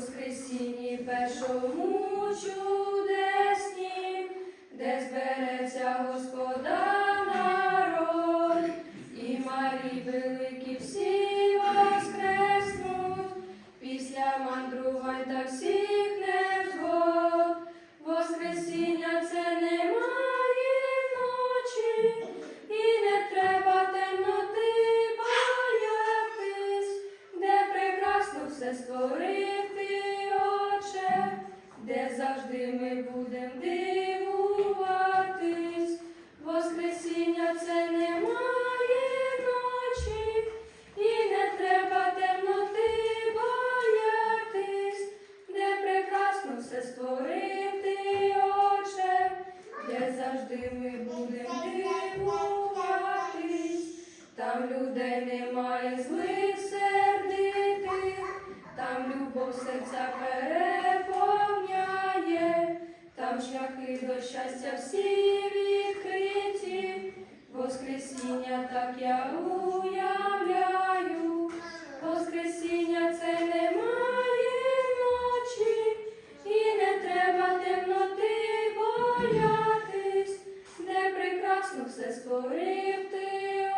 Воскресінні першому чудесні, де збереться Господа народ, і Марій великі всі воскреснуть, після мандрувань та всіх невзгод. Будем дивуватись. Воскресіння це немає ночі, і не треба темноти боятись, де прекрасно все створив ти, Отче, де завжди ми будем дивуватись, там людей немає злих сердитих, там любов серця там шляхи до щастя всі відкриті, Воскресіння так я уявляю, Воскресіння це немає ночі, і не треба темноти боятись, де прекрасно все створив ти,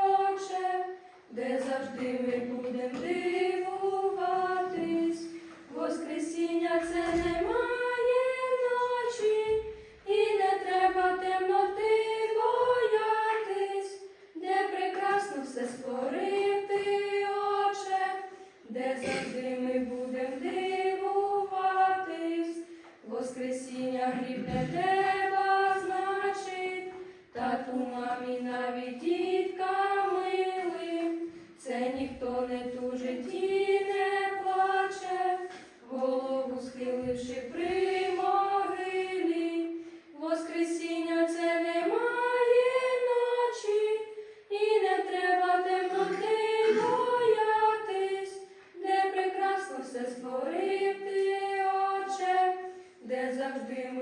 Отче, де завжди ми будем все створив Отче, де завжди ми будем дивуватись. Воскресіння гріб не треба значить, тату мамі навіть дітка милим, це ніхто не тужить і не плаче, голову схиливши при завжди ми.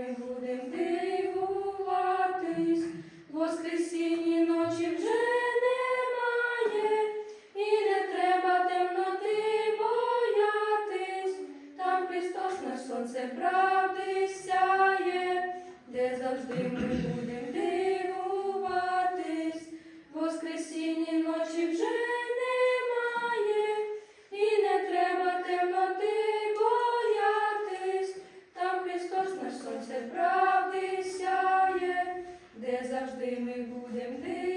завжди ми будем.